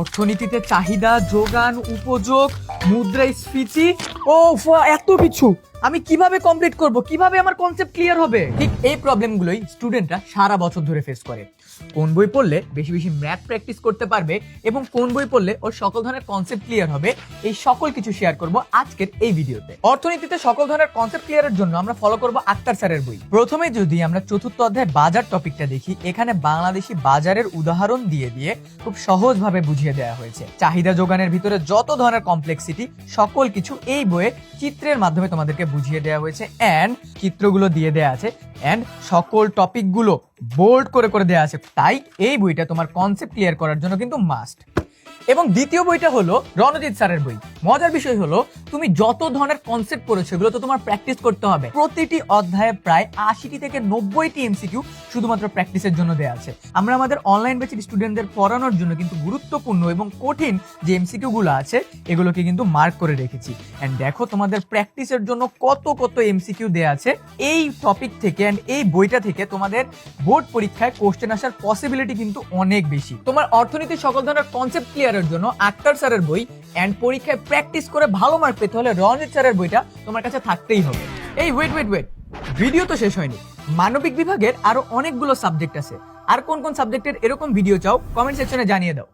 অর্থনীতিতে চাহিদা যোগান উপযোগ মুদ্রাস্ফীতি ও এত কিছু। আমি কীভাবে কমপ্লিট করব? কীভাবে আমার কনসেপ্ট ক্লিয়ার হবে? ঠিক এই প্রবলেমগুলোই স্টুডেন্টরা সারা বছর ধরে ফেস করে। কোন বই পড়লে বেশি বেশি ম্যাথ প্র্যাকটিস করতে পারবে এবং কোন বই পড়লে ওর সকল ধরনের কনসেপ্ট ক্লিয়ার হবে, এই সকল কিছু শেয়ার করব আজকের এই ভিডিওতে অর্থনীতিতে সকল ধরনের কনসেপ্ট ক্লিয়ারের জন্য আমরা ফলো করব আক্তার স্যারের বই। প্রথমে যদি আমরা চতুর্থ অধ্যায় বাজার টপিকটা দেখি, এখানে বাংলাদেশি বাজারের উদাহরণ দিয়ে দিয়ে খুব সহজভাবে বুঝিয়ে দেওয়া হয়েছে। চাহিদা যোগানের ভিতরে যত ধরনের কমপ্লেক্সিটি সকল কিছু এই বইয়ে চিত্রের মাধ্যমে তোমাদেরকে বুঝিয়ে দেওয়া হয়েছে অ্যান্ড চিত্রগুলো দিয়ে দেওয়া আছে অ্যান্ড সকল টপিকগুলো বোল্ড করে করে দেওয়া আছে। তাই এই বইটা তোমার কনসেপ্ট ক্লিয়ার করার জন্য কিন্তু মাস্ট এবং দ্বিতীয় বইটা হলো রণজিৎ স্যারের বই। মজার বিষয় হলো, তুমি যত ধরনের কনসেপ্ট পড়েছো এগুলো তো তোমার প্র্যাকটিস করতে হবে। প্রতিটি অধ্যায়ে প্রায় আশিটি থেকে নব্বইটি এমসিকিউ শুধুমাত্র প্র্যাকটিসের জন্য দেওয়া আছে। আমরা আমাদের অনলাইন ব্যাচের স্টুডেন্টদের পড়ানোর জন্য কিন্তু গুরুত্বপূর্ণ এবং কঠিন যে এমসিকিউ গুলো আছে, এগুলোকে কিন্তু মার্ক করে রেখেছি। এন্ড দেখো তোমাদের প্র্যাকটিসের জন্য কত কত এমসিকিউ দেওয়া আছে। এই টপিক থেকে এন্ড এই বইটা থেকে তোমাদের বোর্ড পরীক্ষায় কোশ্চেন আসার পসিবিলিটি কিন্তু অনেক বেশি। তোমার অর্থনীতির সকল ধরনের কনসেপ্ট ক্লিয়ারের জন্য আক্তার স্যারের বই এন্ড পরীক্ষায় প্র্যাকটিস করে ভালো মার্ক পেতে হলে রঞ্জিত স্যারের বইটা তোমার কাছে থাকতেই হবে। এই ওয়েট ওয়েট ওয়েট ভিডিও তো শেষ হয়নি। মানবিক বিভাগের আরও অনেকগুলো সাবজেক্ট আছে। আর কোন কোন সাবজেক্টের এরকম ভিডিও চাও কমেন্ট সেকশনে জানিয়ে দাও।